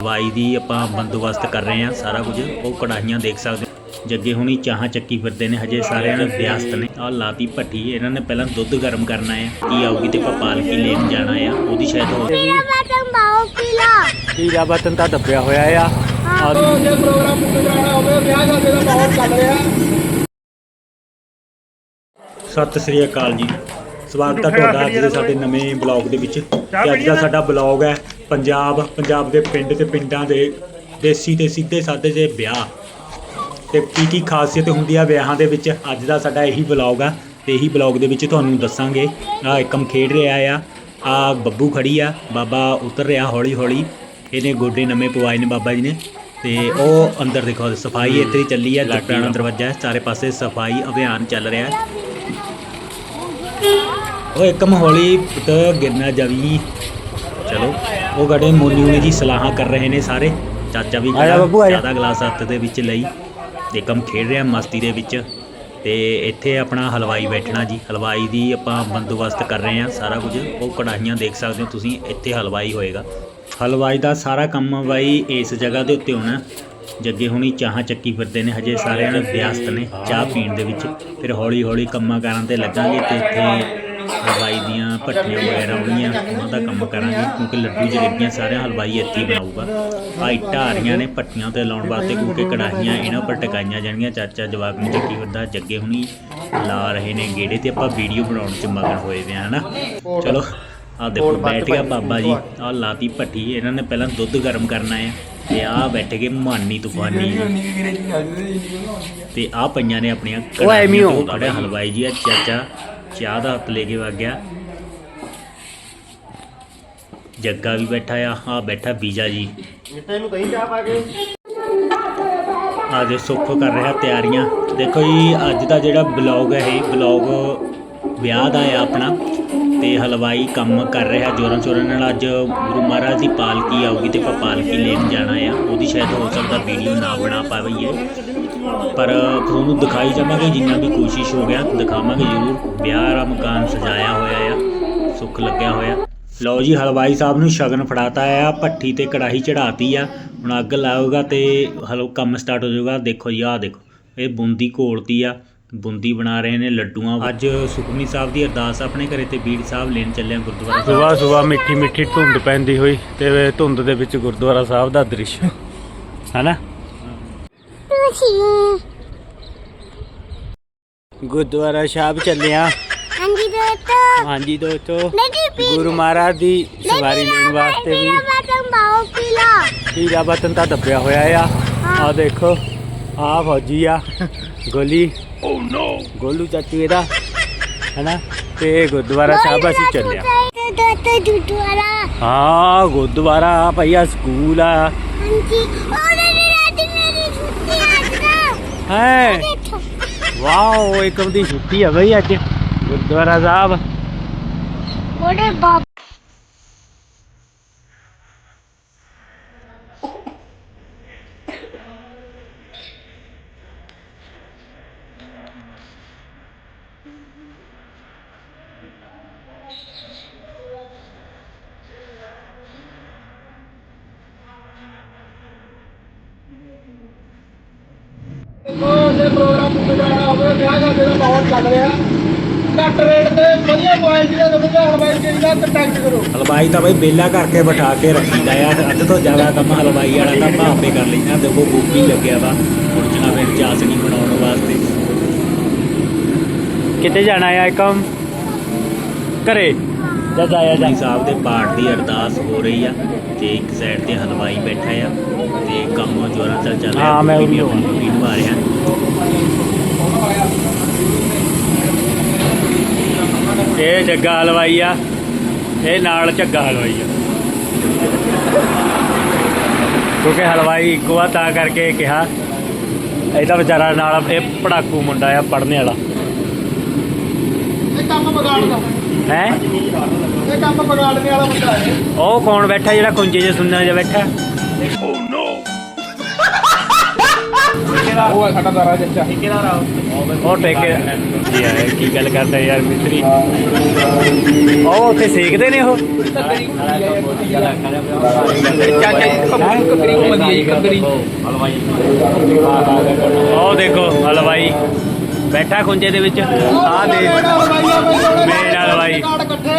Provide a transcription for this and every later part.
ਹਲਵਾਈ ਦੀ ਆਪਾਂ ਬੰਦੋਬਸਤ ਕਰ ਰਹੇ ਹਾਂ ਸਾਰਾ ਕੁਝ। ਉਹ ਕੜਾਹੀਆਂ ਦੇਖ ਸਕਦੇ ਹੋ। ਜੱਗੇ ਹੁਣੀ ਚਾਹਾਂ ਚੱਕੀ ਫਿਰਦੇ ਨੇ ਹਜੇ ਸਾਰਿਆਂ ਨੇ ਵਿਅਸਤ ਨੇ। ਆਹ ਲਾਤੀ ਭੱਠੀ ਇਹਨਾਂ ਨੇ ਪਹਿਲਾਂ ਦੁੱਧ ਗਰਮ ਕਰਨਾ ਹੈ। ਕੀ ਆਊਗੀ ਤੇ ਆਪਾਂ ਪਾਲਕੀ ਲੈਣ ਜਾਣਾ ਆ ਉਹਦੀ ਸ਼ਾਇਦ ਹੋ ਬਟਨ ਬਾਓ ਪੀਲਾ ਹੀਰਾ ਬਟਨ ਤਾਂ ਦੱਬਿਆ ਹੋਇਆ ਆ। ਆਹ ਜੇ ਪ੍ਰੋਗਰਾਮ ਕਰਾਉਣਾ ਹੋਵੇ ਵਿਆਹ ਦਾ ਮਾਹੌਲ ਚੱਲ ਰਿਹਾ। ਸਤਿ ਸ੍ਰੀ ਅਕਾਲ ਜੀ। ਸਵਾਗਤ ਹੈ ਤੁਹਾਡਾ ਅੱਜ ਦੇ ਸਾਡੇ ਨਵੇਂ ਬਲੌਗ ਦੇ ਵਿੱਚ। ਤੇ ਅੱਜ ਦਾ ਸਾਡਾ ਬਲੌਗ ਹੈ ਪੰਜਾਬ ਪੰਜਾਬ ਦੇ ਪਿੰਡ ਤੇ ਪਿੰਡਾਂ ਦੇ ਦੇਸੀ ਤੇ ਸਿੱਧੇ ਸਾਦੇ ਦੇ ਵਿਆਹ। ਤੇ ਕੀ ਕੀ ਖਾਸੀਅਤ ਹੁੰਦੀ ਆ ਵਿਆਹਾਂ ਦੇ ਵਿੱਚ ਅੱਜ ਦਾ ਸਾਡਾ ਇਹੀ ਬਲੌਗ ਆ। ਤੇ ਇਹੀ ਬਲੌਗ ਦੇ ਵਿੱਚ ਤੁਹਾਨੂੰ ਦੱਸਾਂਗੇ ਆ ਇੱਕਮ ਖੇਡ ਰਿਹਾ ਆ। ਆ ਬੱਬੂ ਖੜੀ ਆ ਬਾਬਾ ਉਤਰ ਰਿਹਾ ਹੌਲੀ ਹੌਲੀ ਇਹਨੇ ਗੋਡੇ ਨਵੇਂ ਪਵਾਏ ਨੇ ਬਾਬਾ ਜੀ ਨੇ। ਤੇ ਉਹ ਅੰਦਰ ਦੇਖੋ ਸਫ਼ਾਈ ਇੱਥੇ ਚੱਲੀ ਆ ਪੁਰਾਣਾ ਦਰਵਾਜ਼ਾ ਹੈ ਚਾਰੇ ਪਾਸੇ ਸਫ਼ਾਈ ਅਭਿਆਨ ਚੱਲ ਰਿਹਾ ਹੈ। ਉਹ ਇੱਕਮ ਹੌਲੀ ਪੁੱਤ ਗਿਰਨਾ ਜਾਵੀ। ਚਲੋ ਉਹ ਗੜੇ ਮੋਨੀ ਨੇ ਜੀ ਸਲਾਹਾਂ ਕਰ ਰਹੇ ਨੇ ਸਾਰੇ। ਚਾਚਾ ਵੀ ਬੱਬੂ, ਆਜਾ। ਜ਼ਿਆਦਾ ਗਲਾਸ ਹੱਥ ਦੇ ਵਿੱਚ ਲਈ। ਇੱਕਮ ਖੇਡ ਰਿਹਾ ਮਸਤੀ ਦੇ ਵਿੱਚ। ਤੇ ਇੱਥੇ ਆਪਣਾ ਹਲਵਾਈ ਬੈਠਣਾ ਜੀ। ਹਲਵਾਈ ਦੀ ਆਪਾਂ ਬੰਦੋਬਸਤ ਕਰ ਰਹੇ ਹਾਂ ਸਾਰਾ ਕੁਝ। ਉਹ ਕੜਾਹੀਆਂ ਦੇਖ ਸਕਦੇ ਹੋ ਤੁਸੀਂ ਇੱਥੇ ਹਲਵਾਈ ਹੋਏਗਾ। ਹਲਵਾਈ ਦਾ ਸਾਰਾ ਕੰਮ ਬਾਈ ਇਸ ਜਗ੍ਹਾ ਦੇ ਉੱਤੇ ਹੋਣਾ। ਜੱਗੇ ਹੁਣੀ ਚਾਹਾਂ ਚੱਕੀ ਫਿਰਦੇ ਨੇ ਹਜੇ ਸਾਰਿਆਂ ਨੇ ਵਿਅਸਤ ਨੇ ਚਾਹ ਪੀਣ ਦੇ ਵਿੱਚ। ਫਿਰ ਹੌਲੀ ਹੌਲੀ ਕੰਮਾਂ ਕਾਰਾਂ ਤੇ ਲੱਗਾਂਗੇ ਤੇ ਇੱਥੇ ਹਲਵਾਈ ਦੀਆਂ ਭੱਟੀਆਂ ਵਗੈਰਾ ਹੋਣਗੀਆਂ ਉਹਨਾਂ ਦਾ ਕੰਮ ਕਰਾਂਗੇ ਕਿਉਂਕਿ ਲੱਡੂ ਜਲੇਬੀਆਂ ਸਾਰਿਆਂ ਹਲਵਾਈ ਇੱਥੇ ਬਣਾਊਗਾ। ਆ ਇੱਟਾਂ ਆ ਰਹੀਆਂ ਨੇ ਭੱਟੀਆਂ ਤੇ ਲਾਉਣ ਵਾਸਤੇ ਕਿਉਂਕਿ ਕੜਾਹੀਆਂ ਇਹਨਾਂ ਉੱਪਰ ਟਿਕਾਈਆਂ ਜਾਣਗੀਆਂ। ਚਾਚਾ ਜਵਾਕ ਨੂੰ ਚੱਕੀ ਫਿਰਦਾ ਜੱਗੇ ਹੁਣੀ ਲਾ ਰਹੇ ਨੇ ਗੇੜੇ ਤੇ ਆਪਾਂ ਵੀਡੀਓ ਬਣਾਉਣ ਚ ਮਗਨ ਹੋਏ ਵੇ ਹਨਾ? ਚਲੋ ਆ ਦੇਖੋ ਬੈਠ ਗਿਆ ਬਾਬਾ ਜੀ ਆ ਲਾਤੀ ਭੱਟੀ ਇਹਨਾਂ ਨੇ ਪਹਿਲਾਂ ਦੁੱਧ ਗਰਮ ਕਰਨਾ ਹੈ ਤੇ ਆ ਬੈਠ ਕੇ ਮਾਨੀ ਤੂਫਾਨੀ। ਤੇ ਆ ਪਈਆਂ ਨੇ ਆਪਣੀਆਂ ਉਹ ਐਵੇਂ ਹੀ ਕੜਾਹੀਆਂ ਹੁੰਦਾ ਹਲਵਾਈ ਜੀ ਆ ਚਾਚਾ ਚਾਹ ਦਾ ਹੱਥ ਲੈ ਕੇ ਵਗ ਗਿਆ। ਜੱਗਾ ਵੀ ਬੈਠਾ ਆ ਆ ਬੈਠਾ ਬੀਜਾ ਜੀ। ਚਾਹ ਪਾ ਕੇ। ਆ ਦੇ ਸੁੱਖ ਕਰ ਰਿਹਾ ਤਿਆਰੀਆਂ। ਦੇਖੋ ਜੀ ਅੱਜ ਦਾ ਜਿਹੜਾ ਬਲੌਗ ਹੈ ਇਹ ਬਲੌਗ ਵਿਆਹ ਦਾ ਹੈ ਆਪਣਾ। ਤੇ ਹਲਵਾਈ ਕੰਮ ਕਰ ਰਿਹਾ ਜੋਰਾਂ ਚੋਰਾਂ ਨਾਲ। ਅੱਜ ਗੁਰੂ ਮਹਾਰਾਜ ਦੀ ਪਾਲਕੀ ਆਊਗੀ ਤੇ ਆਪਾਂ ਪਾਲਕੀ ਲੈਣ ਜਾਣਾ ਆ। ਉਹਦੀ ਸ਼ਾਇਦ ਹੋ ਸਕਦਾ ਵੀਡੀਓ ਨਾ ਬਣਾ ਪਾਈਏ ਪਰ ਤੁਹਾਨੂੰ ਦਿਖਾਈ ਜਾਵਾਂਗੇ, ਜਿੰਨਾ ਵੀ ਕੋਸ਼ਿਸ਼ ਹੋ ਗਿਆ, ਦਿਖਾਵਾਂਗੇ ਜ਼ਰੂਰ। ਵਿਆਹ ਦਾ ਮਕਾਨ ਸਜਾਇਆ ਹੋਇਆ ਆ, ਸੁੱਖ ਲੱਗਿਆ ਹੋਇਆ। ਲਓ ਜੀ, ਹਲਵਾਈ ਸਾਹਿਬ ਨੂੰ ਸ਼ਗਨ ਫੜਾਤਾ ਆ, ਭੱਠੀ ਤੇ ਕੜਾਹੀ ਚੜਾਤੀ ਆ। ਹੁਣ ਅੱਗ ਲਾਊਗਾ ਤੇ ਹਲੋ ਕੰਮ ਸਟਾਰਟ ਹੋ ਜਾਊਗਾ। ਦੇਖੋ ਜੀ, ਆਹ ਦੇਖੋ। ਇਹ ਬੂੰਦੀ ਘੋਲਤੀ ਆ। ਬੂੰਦੀ ਬਣਾ ਰਹੇ ਨੇ ਲੱਡੂਆਂ ਅੱਜ ਸੁਖਮਨੀ ਸਾਹਿਬ ਦੀ ਅਰਦਾਸ ਆਪਣੇ ਘਰੇ ਤੇ ਬੀੜ ਸਾਹਿਬ ਲੈਣ ਚੱਲੇ ਆ ਗੁਰਦੁਆਰਾ ਸਾਹਿਬ। ਸਵੇਰ ਸਵੇਰ ਮਿੱਠੀ ਮਿੱਠੀ ਧੁੰਦ ਪੈਂਦੀ ਹੋਈ ਤੇ ਧੁੰਦ ਦੇ ਵਿੱਚ ਗੁਰਦੁਆਰਾ ਸਾਹਿਬ ਦਾ ਦ੍ਰਿਸ਼। ਹੈਨਾ? ਗੁਰਦੁਆਰਾ ਸਾਹਿਬ ਚੱਲਿਆ। ਹਾਂਜੀ ਦੋਸਤੋ। ਹਾਂਜੀ ਦੋਸਤੋ। ਗੁਰੂ ਮਹਾਰਾਜ ਦੀ ਸਵਾਰੀ ਲੈਣ ਵਾਸਤੇ ਵੀ ਪੀਲਾ ਬਟਨ ਤਾਂ ਦੱਬਿਆ ਹੋਇਆ ਆ। ਆ ਦੇਖੋ ਆ ਫੌਜੀ ਆ ਗੋਲੀ। ਓ ਨੋ ਗੋਲੂ ਚਾਚੂ ਇਹਦਾ ਹੈਨਾ? ਤੇ ਗੁਰਦੁਆਰਾ ਸਾਹਿਬ ਅਸੀਂ ਚੱਲਿਆ। ਹਾਂ ਗੁਰਦੁਆਰਾ ਭਈਆ ਸਕੂਲ ਆ। ਹਾਂਜੀ। ਉਹਨੇ ਦੀ ਰਾਤ ਮੇਰੀ ਛੁੱਟੀ ਅੱਜ ਦਾ ਹੈ? ਦੇਖੋ। ਵਾਓ ਇੱਕਮ ਦੀ ਛੁੱਟੀ ਆ ਬਈ ਅੱਜ ਗੁਰਦੁਆਰਾ ਸਾਹਿਬ। ਉਹਦੇ ਬਾਪ ਜੇ ਪ੍ਰੋਗਰਾਮ ਕਰਾਉਣਾ ਹੋਵੇ ਵਿਆਹ ਸ਼ਾਦੀ ਦਾ ਮਾਹੌਲ ਚੱਲ ਰਿਹਾ ਘੱਟ ਰੇਟ ਤੇ ਵਧੀਆ ਕੁਆਲਿਟੀ ਦਾ ਵਧੀਆ ਹਲਵਾਈ ਚਾਹੀਦਾ ਕੰਟੈਕਟ ਕਰੋ। ਹਲਵਾਈ ਤਾਂ ਬਈ ਬੇਲਾ ਕਰਕੇ ਬਿਠਾ ਕੇ ਰੱਖੀਦਾ ਆ ਅੱਧ ਤੋਂ ਜ਼ਿਆਦਾ ਕੰਮ ਹਲਵਾਈ ਵਾਲਾ ਤਾਂ ਭਾਪੇ ਕਰ ਲੈਂਦਾ ਦੇਖੋ ਗੋਪੀ ਲੱਗਿਆ ਵਾ ਉਰਜਣਾ ਫਿਰ ਚਾਸਣੀ ਬਣਾਉਣ ਵਾਸਤੇ। ਕਿੱਥੇ ਜਾਣਾ ਆ ਇੱਕਮ ਘਰੇ? ਜਾ ਜਾਇਆ ਜਾ ਸਾਹਿਬ ਦੇ ਪਾਠ ਦੀ ਅਰਦਾਸ ਹੋ ਰਹੀ ਆ ਤੇ ਇੱਕ ਸਾਈਡ ਤੇ ਹਲਵਾਈ ਬੈਠਾ ਆ ਤੇ ਕੰਮ ਜੋਰਾਂ ਚੱਲ ਚੱਲ ਰਿਹਾ ਹਾਂ, ਮੈਂ ਗੋਪੀ ਵੀ ਉਹਨੂੰ ਆਪਣੀ ਗੋਪੀ ਨਿਭਾ ਰਿਹਾ ਇਹ ਜੱਗਾ ਹਲਵਾਈ ਆ ਇਹ ਨਾਲ ਝੱਗਾ ਹਲਵਾਈ ਆ। ਕਿਉਂਕਿ ਹਲਵਾਈ ਇੱਕੋ ਆ ਤਾਂ ਕਰਕੇ ਕਿਹਾ ਇਹ ਤਾਂ ਵਿਚਾਰਾ ਨਾਲ ਇਹ ਪੜਾਕੂ ਮੁੰਡਾ ਆ ਪੜਨੇ ਵਾਲਾ। ਇਹ ਕੰਮ ਵਿਗਾੜਦਾ। ਹੈ? ਇਹ ਕੰਮ ਵਿਗਾੜਨੇ ਵਾਲਾ ਮੁੰਡਾ ਹੈ। ਉਹ ਕੌਣ ਬੈਠਾ ਜਿਹੜਾ ਕੁੰਜੇ 'ਚ ਸੁਣਨਾ ਜਿਹਾ ਬੈਠਾ? ਉਹ ਹੈ ਸਾਡਾ ਦਾਰਾ ਚਾਚਾ। ਉਹ ਟੇਕੇ ਯਾਰ ਕੀ ਗੱਲ ਕਰਦਾ ਯਾਰ ਮਿਸਤਰੀ? ਉਹ ਉੱਥੇ ਸੇਕਦੇ ਨੇ ਉਹ? ਉਹ ਦੇਖੋ ਹਲਵਾਈ। ਬੈਠਾ ਖੁੰਝੇ ਦੇ ਵਿੱਚ। ਆ ਦੇ ਮੇਨ ਹਲਵਾਈ ਕਾਰਡ ਇਕੱਠੇ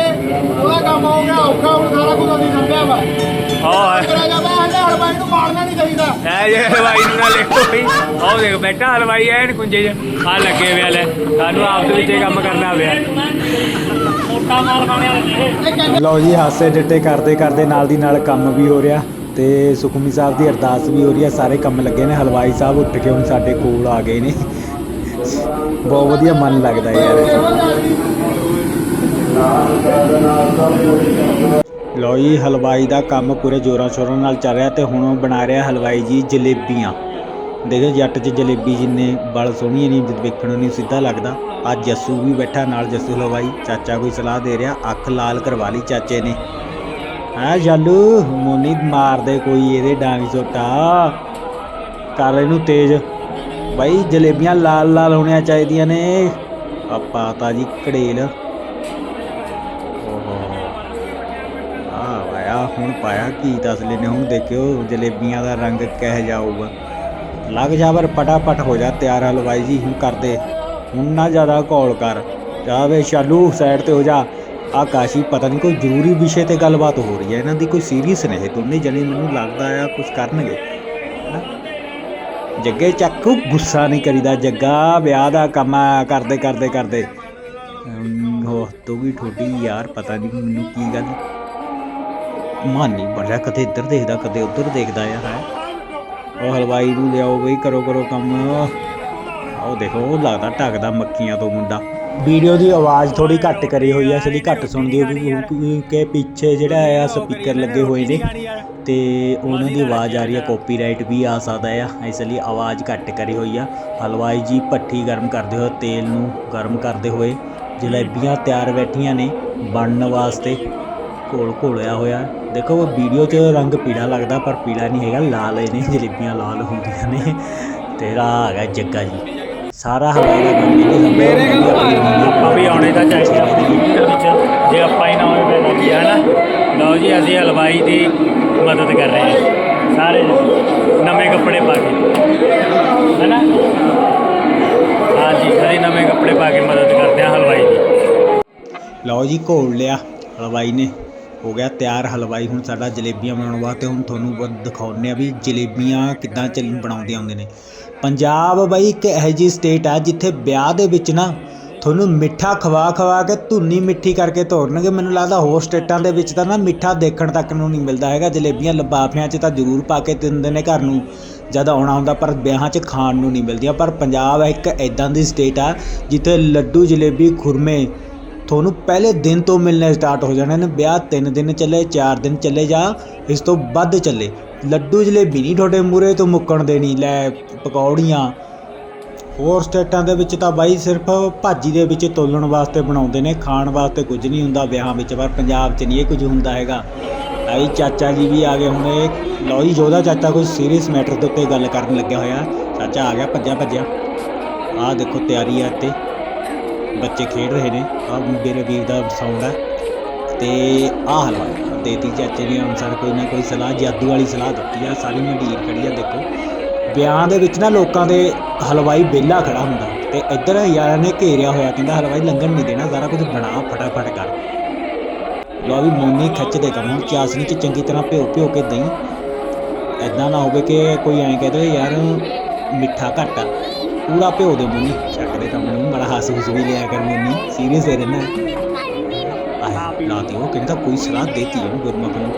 ਉਹਦਾ ਕੰਮ ਹੋ ਗਿਆ ਔਖਾ ਹੁਣ ਸਾਰਾ ਕੁਝ ਅਸੀਂ ਸੰਭਿਆ ਵਾ। ਉਹ ਕਰਿਆ ਜਾਂਦਾ ਹਲੇ ਹਲਵਾਈ ਨੂੰ ਮਾਰਨਾ ਨਹੀਂ ਚਾਹੀਦਾ। ਐ ਜੇ ਹਲਵਾਈ ਨੂੰ ਨਾ ਲਿਖੋ ਵੀ ਦੇਖ ਬੈਠਾ ਹਲਵਾਈ ਐਨ 'ਚ। ਆ ਲੱਗੇ ਲੈ ਸਾਨੂੰ ਆਪਸ ਵਿੱਚ ਇਹ ਕੰਮ ਕਰਨਾ ਪਿਆ। ਲਓ ਜੀ ਹਾਸੇ ਡਿੱਟੇ ਕਰਦੇ ਕਰਦੇ ਨਾਲ ਦੀ ਨਾਲ ਕੰਮ ਵੀ ਹੋ ਰਿਹਾ ਤੇ ਸੁਖਮੀ ਸਾਹਿਬ ਦੀ ਅਰਦਾਸ ਵੀ ਹੋ ਰਹੀ ਹੈ। ਸਾਰੇ ਕੰਮ ਲੱਗੇ ਨੇ। ਹਲਵਾਈ ਸਾਹਿਬ ਉੱਠ ਕੇ ਹੁਣ ਸਾਡੇ ਕੋਲ ਆ ਗਏ ਨੇ। ਬਹੁਤ ਵਧੀਆ ਮਨ ਲੱਗਦਾ ਯਾਰ। ਲੋ ਜੀ, ਹਲਵਾਈ ਦਾ ਕੰਮ ਪੂਰੇ ਜ਼ੋਰਾਂ ਸ਼ੋਰਾਂ ਨਾਲ ਚੱਲ ਰਿਹਾ ਤੇ ਹੁਣ ਉਹ ਬਣਾ ਰਿਹਾ ਹਲਵਾਈ ਜੀ ਜਲੇਬੀਆਂ। ਦੇਖੋ ਜੱਟ 'ਚ ਜਲੇਬੀ ਜਿੰਨੇ ਬਲ ਸੋਹਣੀਆਂ ਨਹੀਂ ਵੇਖਣ ਨੂੰ ਸਿੱਧਾ ਲੱਗਦਾ। ਅੱਜ ਜੱਸੂ ਵੀ ਬੈਠਾ ਨਾਲ, ਜੱਸੂ ਹਲਵਾਈ। ਚਾਚਾ ਕੋਈ ਸਲਾਹ ਦੇ ਰਿਹਾ, ਅੱਖ ਲਾਲ ਕਰਵਾ ਲਈ ਚਾਚੇ ਨੇ। ਆ ਜਾਲੂ, ਮੋਨੀ ਮਾਰਦੇ ਕੋਈ ਇਹਦੇ ਡਾਂਗ ਝੋਟਾ ਕਰ ਇਹਨੂੰ ਤੇਜ਼। ਬਾਈ, ਜਲੇਬੀਆਂ ਲਾਲ ਲਾਲ ਹੋਣੀਆਂ ਚਾਹੀਦੀਆਂ ਨੇ। ਆਪਾਂ ਤਾਂ ਜੀ ਕੜੇਲ। ਹੁਣ ਪਾਇਆ ਕੀ ਤਸਲੇ ਨੇ, ਹੁਣ ਦੇਖਿਓ ਜਲੇਬੀਆਂ ਦਾ ਰੰਗ ਕਹਿ ਜਾਊਗਾ ਲੱਗ ਜਾ ਪਰ ਪਟਾਪਟ ਹੋ ਜਾ, ਤਿਆਰ ਹਲਵਾਈ ਜੀ ਹੁਣ ਕਰਦੇ। ਹੁਣ ਨਾ ਜ਼ਿਆਦਾ ਘੋਲ ਕਰ। ਜਾ ਸ਼ਾਲੂ ਸਾਈਡ ਤੇ ਹੋ ਜਾ। ਆ ਪਤਾ ਨਹੀਂ ਕੋਈ ਜ਼ਰੂਰੀ ਵਿਸ਼ੇ ਤੇ ਗੱਲਬਾਤ ਹੋ ਰਹੀ ਹੈ। ਇਹਨਾਂ ਦੀ ਕੋਈ ਸੀਰੀਅਸ ਨਹੀਂ ਇਹ ਦੋਨੇ ਜਣੇ ਮੈਨੂੰ ਲੱਗਦਾ ਆ ਕੁਝ ਕਰਨਗੇ। ਜੱਗੇ ਚੱਕੂ, ਗੁੱਸਾ ਨਹੀਂ ਕਰੀਦਾ। ਜੱਗਾ, ਵਿਆਹ ਦਾ ਕੰਮ ਕਰਦੇ ਕਰਦੇ ਕਰਦੇ। ਹੋ ਉਹ ਤੋ ਵੀ ਠੋਡੀ ਯਾਰ, ਪਤਾ ਨਹੀਂ ਮੈਨੂੰ ਕੀ ਗੱਲ। ਮਨ ਨਹੀਂ ਰਿਹਾ ਕਦੇ ਇੱਧਰ ਦੇਖਦਾ, ਕਦੇ ਉੱਧਰ ਦੇਖਦਾ ਆ। ਹੈ ਉਹ ਹਲਵਾਈ ਨੂੰ ਲਿਆਓ ਬਈ, ਕਰੋ ਕਰੋ ਕੰਮ। ਆਓ ਦੇਖੋ, ਉਹ ਲੱਗਦਾ ਢੱਕਦਾ ਮੱਕੀਆਂ ਤੋਂ ਮੁੰਡਾ। ਵੀਡੀਓ ਦੀ ਆਵਾਜ਼ ਥੋੜੀ ਘੱਟ ਕਰੀ ਹੋਈ ਹੈ ਇਸ ਲਈ ਘੱਟ ਸੁਣਦੀ ਹੋਊਗੀ, ਕਿਉਂਕਿ ਪਿੱਛੇ ਜਿਹੜਾ ਆ, ਸਪੀਕਰ ਲੱਗੇ ਹੋਏ ਨੇ। ਤੇ ਉਹਨਾਂ ਦੀ ਆਵਾਜ਼ ਆ ਰਹੀ ਹੈ ਕਾਪੀਰਾਈਟ ਵੀ ਆ ਸਕਦਾ ਆ, ਇਸ ਲਈ ਆਵਾਜ਼ ਘੱਟ ਕਰੀ ਹੋਈ ਆ। ਹਲਵਾਈ ਜੀ ਭੱਠੀ ਗਰਮ ਕਰਦੇ ਹੋਏ, ਤੇਲ ਨੂੰ ਗਰਮ ਕਰਦੇ ਹੋਏ ਜਲੇਬੀਆਂ ਤਿਆਰ ਬੈਠੀਆਂ ਨੇ ਬਣਨ ਵਾਸਤੇ। ਘੋਲ ਘੋਲਿਆ ਹੋਇਆ। ਦੇਖੋ ਉਹ ਵੀਡੀਓ 'ਚ ਰੰਗ ਪੀਲਾ ਲੱਗਦਾ ਪਰ ਪੀਲਾ ਨਹੀਂ ਹੈਗਾ ਲਾਲ ਇਹ ਨੇ ਜਲੇਬੀਆਂ ਲਾਲ ਹੁੰਦੀਆਂ ਨੇ। ਤੇਰਾ ਹੈਗਾ ਜੱਗਾ ਜੀ। ਸਾਰਾ ਹਲਵਾਈ ਦਾ ਕੰਮ ਇਹਨੇ ਮੇਰੇ ਆਪਾਂ ਵੀ ਆਉਣੇ ਤਾਂ ਚਾਹੀਦੇ ਆ ਆਪਣੀ ਵੀਡੀਓ ਦੇ ਵਿੱਚ। ਜੇ ਆਪਾਂ ਹੀ ਨਾ ਹੋਵੇ ਫਿਰ ਕੀ ਹੈ ਨਾ। ਲਓ ਜੀ ਅਸੀਂ ਹਲਵਾਈ ਦੀ ਮਦਦ ਕਰ ਰਹੇ ਹਾਂ। ਸਾਰੇ ਨਵੇਂ ਕੱਪੜੇ ਪਾ ਕੇ। ਹੈਨਾ? ਹਾਂਜੀ ਸਾਰੇ ਨਵੇਂ ਕੱਪੜੇ ਪਾ ਕੇ ਮਦਦ ਕਰਦੇ ਹਾਂ ਹਲਵਾਈ ਦੀ। ਲਓ ਜੀ ਘੋਲ ਲਿਆ ਹਲਵਾਈ ਨੇ। ਹੋ ਗਿਆ ਤਿਆਰ ਹਲਵਾਈ। ਹੁਣ ਸਾਡਾ ਜਲੇਬੀਆਂ ਬਣਾਉਣ ਵਾਸਤੇ ਹੁਣ ਤੁਹਾਨੂੰ ਬ- ਦਿਖਾਉਂਦੇ ਆ ਵੀ ਜਲੇਬੀਆਂ ਕਿੱਦਾਂ ਚੱਲ ਬਣਾਉਂਦੇ ਆਉਂਦੇ ਨੇ। ਪੰਜਾਬ ਬਈ ਇੱਕ ਇਹੋ ਜਿਹੀ ਸਟੇਟ ਆ ਜਿੱਥੇ ਵਿਆਹ ਦੇ ਵਿੱਚ ਨਾ ਤੁਹਾਨੂੰ ਮਿੱਠਾ ਖਵਾ ਖਵਾ ਕੇ ਧੁੰਨੀ ਮਿੱਠੀ ਕਰਕੇ ਤੋਰਨਗੇ। ਮੈਨੂੰ ਲੱਗਦਾ ਹੋਰ ਸਟੇਟਾਂ ਦੇ ਵਿੱਚ ਤਾਂ ਨਾ ਮਿੱਠਾ ਦੇਖਣ ਤੱਕ ਨੂੰ ਨਹੀਂ ਮਿਲਦਾ ਹੈਗਾ। ਜਲੇਬੀਆਂ ਲਫਾਫਿਆਂ 'ਚ ਤਾਂ ਜ਼ਰੂਰ ਪਾ ਕੇ ਦਿੰਦੇ ਨੇ ਘਰ ਨੂੰ। ਜਦ ਆਉਣਾ ਹੁੰਦਾ ਪਰ ਵਿਆਹਾਂ 'ਚ ਖਾਣ ਨੂੰ ਨਹੀਂ ਮਿਲਦੀਆਂ। ਪਰ ਪੰਜਾਬ ਇੱਕ ਐਦਾਂ ਦੀ ਸਟੇਟ ਆ ਜਿੱਥੇ ਲੱਡੂ, ਜਲੇਬੀ, ਖੁਰਮੇ ਤੁਹਾਨੂੰ ਪਹਿਲੇ ਦਿਨ ਤੋਂ ਮਿਲਣੇ ਸਟਾਰਟ ਹੋ ਜਾਣੇ ਨੇ। ਵਿਆਹ 3 ਦਿਨ ਚੱਲੇ 4 ਦਿਨ ਚੱਲੇ ਜਾਂ ਇਸ ਤੋਂ ਵੱਧ ਚੱਲੇ। ਲੱਡੂ ਜਲੇਬੀ ਨਹੀਂ ਤੁਹਾਡੇ ਮੂਰੇ ਤੋਂ ਮੁੱਕਣ ਦੇਣੀ, ਲੈ ਪਕੌੜੀਆਂ। ਹੋਰ ਸਟੇਟਾਂ ਦੇ ਵਿੱਚ ਤਾਂ ਬਾਈ ਸਿਰਫ ਭਾਜੀ ਦੇ ਵਿੱਚ ਤੋਲਣ ਵਾਸਤੇ ਬਣਾਉਂਦੇ ਨੇ, ਖਾਣ ਵਾਸਤੇ ਕੁਝ ਨਹੀਂ ਹੁੰਦਾ, ਵਿਆਹਾਂ ਵਿੱਚ ਪਰ ਪੰਜਾਬ 'ਚ ਨਹੀਂ ਇਹ ਕੁਝ ਹੁੰਦਾ ਹੈਗਾ। ਭਾਈ ਚਾਚਾ ਜੀ ਵੀ ਆ ਗਏ ਹੁਣ। ਇਹ ਲਓ ਜੀ ਜੋਦਾ ਚਾਚਾ ਕੋਈ ਸੀਰੀਅਸ ਮੈਟਰ ਦੇ ਉੱਤੇ ਗੱਲ ਕਰਨ ਲੱਗਿਆ ਹੋਇਆ। ਚਾਚਾ ਆ ਗਿਆ, ਭੱਜਿਆ ਭੱਜਿਆ। ਆਹ ਦੇਖੋ ਤਿਆਰੀ ਆ ਤੇ ਬੱਚੇ ਖੇਡ ਰਹੇ ਨੇ। ਆ ਮੇਰੇ ਵੀਰ ਦਾ ਸਾਊਂਡ ਹੈ ਤੇ ਆਹ ਹਲਵਾ। ਦੇਤੀ ਚਾਚੇ ਨੇ ਅਨਸਾਰ ਕੋਈ ਨਾ ਕੋਈ ਸਲਾਹ, ਜਾਦੂ ਵਾਲੀ ਸਲਾਹ ਦਿੱਤੀ ਆ। ਸਾਰੀ ਮੰਡੀਰ ਖੜੀ ਆ, ਦੇਖੋ। ਵਿਆਹ ਦੇ ਵਿੱਚ ਨਾ ਲੋਕਾਂ ਦੇ ਹਲਵਾਈ ਬੇਲਾ ਖੜਾ ਹੁੰਦਾ। ਤੇ ਇੱਧਰ ਯਾਰਾਂ ਨੇ ਘੇਰਿਆ ਹੋਇਆ, ਕਹਿੰਦਾ ਹਲਵਾਈ ਲੰਘਣ ਨਹੀਂ ਦੇਣਾ, ਸਾਰਾ ਕੁਝ ਬਣਾ, ਫਟਾਫਟ ਕਰ। ਲੋ ਵੀ ਮੋਨੀ ਖੱਚ ਦੇ ਕੰਮ। ਹੁਣ ਚਾਸਨੀ ਚ ਚੰਗੀ ਤਰ੍ਹਾਂ ਭਿਓ ਭਿਓ ਕੇ ਦਹੀਂ ਐਦਾਂ ਨਾ ਹੋਵੇ ਕਿ ਕੋਈ ਐਂ ਕਹਿ ਦੇ ਯਾਰ, ਮਿੱਠਾ ਘੱਟ ਆ। ਪੂਰਾ ਭਿਓ ਦੇ ਮੋਨੀ ਚੱਕਦੇ ਕੰਮ ਬੜਾ ਹਾਸ ਹੁਸ ਵੀ ਲਿਆ ਕਰ ਮੋਨੀ ਸੀਰੀਅਸ ਹੈ ਰਹਿਣਾ ਆਹ ਲਾਤੀ ਉਹ ਕਹਿੰਦਾ ਕੋਈ ਸਲਾਹ ਦੇਤੀ ਉਹਨੂੰ ਗੁਰਮੁਖ ਨੂੰ।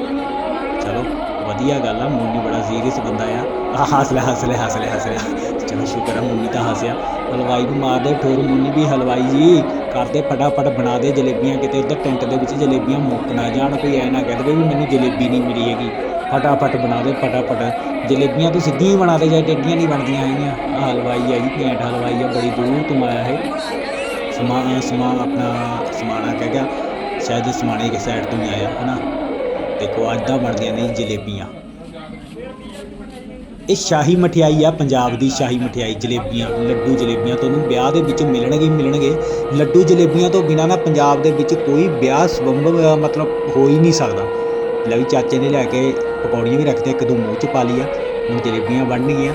ਚਲੋ, ਵਧੀਆ ਗੱਲ ਆ ਮੁੰਨੀ ਬੜਾ ਸੀਰੀਅਸ ਬੰਦਾ ਆ। ਆ ਹੱਸ ਲੈ ਹੱਸ ਲੈ ਹੱਸ ਲੈ ਹੱਸ ਲੈ ਚਲੋ, ਸ਼ੁਕਰ ਆ ਮੋਨੀ ਤਾਂ ਹੱਸਿਆ। ਹਲਵਾਈ ਨੂੰ ਮਾਰਦੇ ਠੋਰ ਮੁੰਨੀ ਵੀ ਹਲਵਾਈ ਜੀ। ਕਰਦੇ ਫਟਾਫਟ ਬਣਾ ਦੇ ਜਲੇਬੀਆਂ ਕਿਤੇ, ਉੱਧਰ ਟੈਂਟ ਦੇ ਵਿੱਚ ਜਲੇਬੀਆਂ ਮੁੱਕ ਨਾ ਜਾਣ। ਕੋਈ ਐ ਨਾ ਕਹਿ ਵੀ ਮੈਨੂੰ ਜਲੇਬੀ ਨਹੀਂ ਮਿਲੀ ਹੈਗੀ। ਫਟਾਫਟ ਬਣਾ ਦੇ, ਫਟਾਫਟ। ਜਲੇਬੀਆਂ ਤੂੰ ਸਿੱਧੀਆਂ ਹੀ ਬਣਾ ਦੇ, ਜਾਂ ਟੇਡੀਆਂ ਨਹੀਂ ਬਣਦੀਆਂ ਹੈਗੀਆਂ। ਆ ਹਲਵਾਈ ਆਈ ਜੀ, ਘੈਂਟ ਹਲਵਾਈ ਆ, ਬੜੀ ਦੂਰ ਤੋਂ ਆਇਆ ਹੈ ਸਮਾਨ ਸਮਾਨ ਆਪਣਾ ਸਮਾਣਾ ਕਹਿ ਗਿਆ। ਸ਼ਾਇਦ ਸਮਾਣੇ ਕੇ ਸਾਈਡ ਤੋਂ ਹੀ ਆਇਆ, ਹਨਾ? ਦੇਖੋ, ਅੱਜ ਦਾ ਬਣਦੀਆਂ ਨੇ ਜਲੇਬੀਆਂ। ਇਹ ਸ਼ਾਹੀ ਮਠਿਆਈ ਆ, ਪੰਜਾਬ ਦੀ ਸ਼ਾਹੀ ਮਠਿਆਈ ਜਲੇਬੀਆਂ, ਲੱਡੂ ਜਲੇਬੀਆਂ ਤੁਹਾਨੂੰ ਵਿਆਹ ਦੇ ਵਿੱਚ ਮਿਲਣਗੇ ਹੀ ਮਿਲਣਗੇ। ਲੱਡੂ ਜਲੇਬੀਆਂ ਤੋਂ ਬਿਨਾਂ ਨਾ ਪੰਜਾਬ ਦੇ ਵਿੱਚ ਕੋਈ ਵਿਆਹ ਸੰਭਵ ਮਤਲਬ ਹੋ ਹੀ ਨਹੀਂ ਸਕਦਾ। ਲੈ ਵੀ ਚਾਚੇ ਨੇ ਲੈ ਕੇ ਪਕੌੜੀਆਂ ਵੀ ਰੱਖਦੇ ਇੱਕ ਦੋ ਮੂੰਹ ਚ ਪਾ ਲਈਆਂ ਹੁਣ ਜਲੇਬੀਆਂ ਬਣਨਗੀਆਂ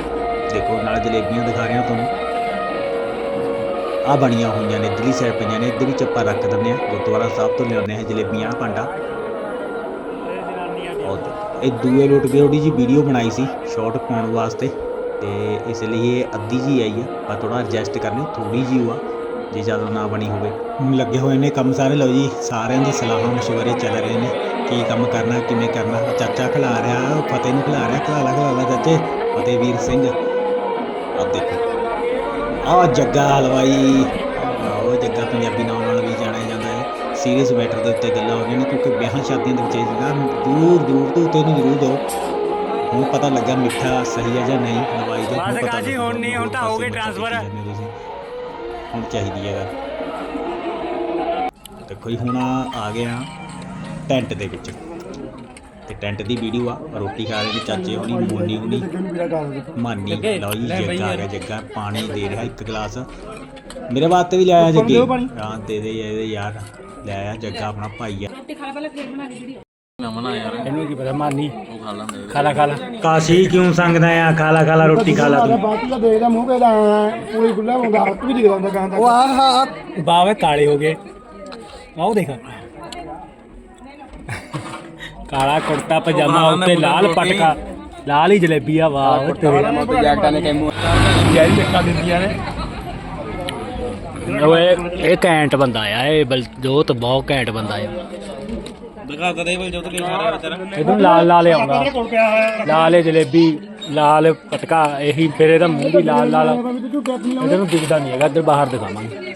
ਦੇਖੋ, ਨਾਲ ਜਲੇਬੀਆਂ ਦਿਖਾ ਰਿਹਾ ਤੁਹਾਨੂੰ। ਆ ਬਣੀਆਂ ਹੋਈਆਂ ਨੇ, ਇੱਧਰਲੀ ਸਾਈਡ ਪਈਆਂ ਨੇ, ਇੱਧਰ ਵੀ ਚੱਪਾ ਰੱਖ ਦਿੰਦੇ ਆ। ਗੁਰਦੁਆਰਾ ਸਾਹਿਬ ਤੋਂ ਲਿਆਉਂਦੇ ਆ ਜਲੇਬੀਆਂ ਭਾਂਡਾ। ਔਰ ਇਹ ਦੂਏ ਲੋਟ ਕੇ ਥੋੜੀ ਜੀ ਵੀਡੀਓ ਬਣਾਈ ਸੀ ਸ਼ਾਰਟ ਪਾਉਣ ਵਾਸਤੇ। ਤੇ ਇਸ ਲਈ ਇਹ ਅੱਧੀ ਜੀ ਆਈ ਆ, ਪਰ ਥੋੜਾ ਐਡਜਸਟ ਕਰਨੀ ਥੋੜੀ ਜੀ ਹੋਆ, ਜੇ ਜ਼ਿਆਦਾ ਨਾ ਬਣੀ ਹੋਵੇ। ਹੁਣ ਲੱਗੇ ਹੋਏ ਨੇ ਕੰਮ ਸਾਰੇ। ਲਓ ਜੀ, ਸਾਰਿਆਂ ਦੀ ਸਲਾਹਾਂ ਮਸ਼ਵਰੇ ਚੱਲ ਰਹੇ ਨੇ, ਕੀ ਕੰਮ ਕਰਨਾ, ਕਿਵੇਂ ਕਰਨਾ। ਚਾਚਾ ਫਤਿਹ ਨੂੰ ਖਿਲਾ ਰਿਹਾ ਖਿਲਾ ਲਾ ਖਿਲਾ ਲਾ ਚਾਚੇ ਫਤਿਹ ਵੀਰ ਸਿੰਘ। ਆ ਦੇਖੋ। ਆ ਜੱਗਾ ਹਲਵਾਈ। ਉਹ ਜੱਗਾ ਪੰਜਾਬੀ ਨਾਮ ਨਾਲ ਵੀ ਜਾਣਿਆ ਜਾਂਦਾ ਹੈ। ਸੀਰੀਅਸ ਮੈਟਰ ਦੇ ਉੱਤੇ ਗੱਲਾਂ ਹੋ ਰਹੀਆਂ ਨੇ ਕਿਉਂਕਿ ਵਿਆਹਾਂ ਸ਼ਾਦੀਆਂ ਦੇ ਵਿੱਚ ਇਹ ਜਿਹੜਾ ਜ਼ਰੂਰ ਜ਼ਰੂਰ ਤੋਂ ਉੱਤੇ ਨੂੰ ਜ਼ਰੂਰ ਦਿਓ ਹੁਣ ਪਤਾ ਲੱਗਾ ਮਿੱਠਾ ਸਹੀ ਹੈ ਜਾਂ ਨਹੀਂ ਹਲਵਾਈ ਦਾ। ਹੁਣ ਪਤਾ ਲੱਗੂਗਾ ਹੁਣ ਨਹੀਂ, ਹੁਣ ਤਾਂ ਹੋ ਜਾਂਦੇ ਤੁਸੀਂ। ਹੁਣ ਚਾਹੀਦੀ ਹੈ। ਦੇਖੋ ਜੀ ਹੁਣ ਆ ਗਏ ਆ ਟੈਂਟ ਦੇ ਵਿੱਚ। ਤੇ ਟੈਂਟ ਦੀ ਵੀਡੀਓ ਆ ਰੋਟੀ ਖਾ ਰਹੇ ਨੇ ਚਾਚੇ ਹੋਣੀ ਮੋਨੀ ਹੋਣੀ। ਮਾਨੀ ਲਓ ਜੀ ਜੱਗਾ ਆ ਗਿਆ ਜੱਗਾ ਪਾਣੀ ਦੇ ਰਿਹਾ ਇੱਕ ਗਲਾਸ। ਮੇਰੇ ਵਾਸਤੇ ਵੀ ਲਿਆਇਆ ਜੱਗੇ। ਹਾਂ ਦੇ ਦੇ ਇਹਦੇ ਯਾਰ ਲੈ ਆਇਆ ਜੱਗਾ ਆਪਣਾ ਭਾਈ ਆ। ਇਹਨੂੰ ਕੀ ਪਤਾ ਮਾਨੀ। ਉਹ ਖਾ ਲਾਂਦੇ। ਖਾਲਾ ਖਾਲਾ। ਕਾਸ਼ੀ ਕਿਉਂ ਸੰਗਦਾ ਆ? ਖਾਲਾ ਖਾਲਾ ਰੋਟੀ ਖਾ ਲਾ ਤੂੰ। ਬਾਕੀ ਦਾ ਦੇਖਦਾ ਮੂੰਹ ਕਿਹਦਾ ਪੂਰੀ ਖੁੱਲਾ ਹੁੰਦਾ ਹੱਥ ਵੀ ਦਿਖਦਾ ਹੁੰਦਾ ਗਾਂ ਦਾ ਉਹ ਆਹ ਆਹ ਬਾਵੇ ਕਾਲੇ ਹੋ ਗਏ। ਆਓ ਦੇਖ। ਕਾਲਾ ਕੁੜਤਾ ਪਜਾਮਾ ਉੱਤੇ ਲਾਲ ਪਟਕਾ। ਲਾਲ ਹੀ ਜਲੇਬੀ ਆ ਵਾਹ ਤੇਰੇ। ਪ੍ਰੋਜੈਕਟਾਂ ਨੇ ਕੈਮੂ ਜੈਲ ਮਿੱਠਾ ਦਿੰਦੀਆਂ ਨੇ ਉਹ ਇਹ ਘੈਂਟ ਬੰਦਾ ਆ ਇਹ ਬਲਜੋਤ ਬਹੁਤ ਘੈਂਟ ਬੰਦਾ ਆ। ਦਿਖਾ ਦੇ ਬਲਜੋਤ ਕੀ ਸਾਰਾ ਤੇਰਾ। ਇਹਨੂੰ ਲਾਲ ਲਾਲ ਆਉਂਦਾ। ਲਾਲ ਇਹ ਜਲੇਬੀ ਲਾਲ ਪਟਕਾ ਇਹੀ ਫਿਰ ਇਹਦਾ ਮੂੰਹ ਵੀ ਲਾਲ ਲਾਲ ਇਧਰ ਨੂੰ ਦਿਖਦਾ ਨਹੀਂ ਹੈਗਾ ਇੱਧਰ ਬਾਹਰ ਦਿਖਾਵਾਂਗੇ।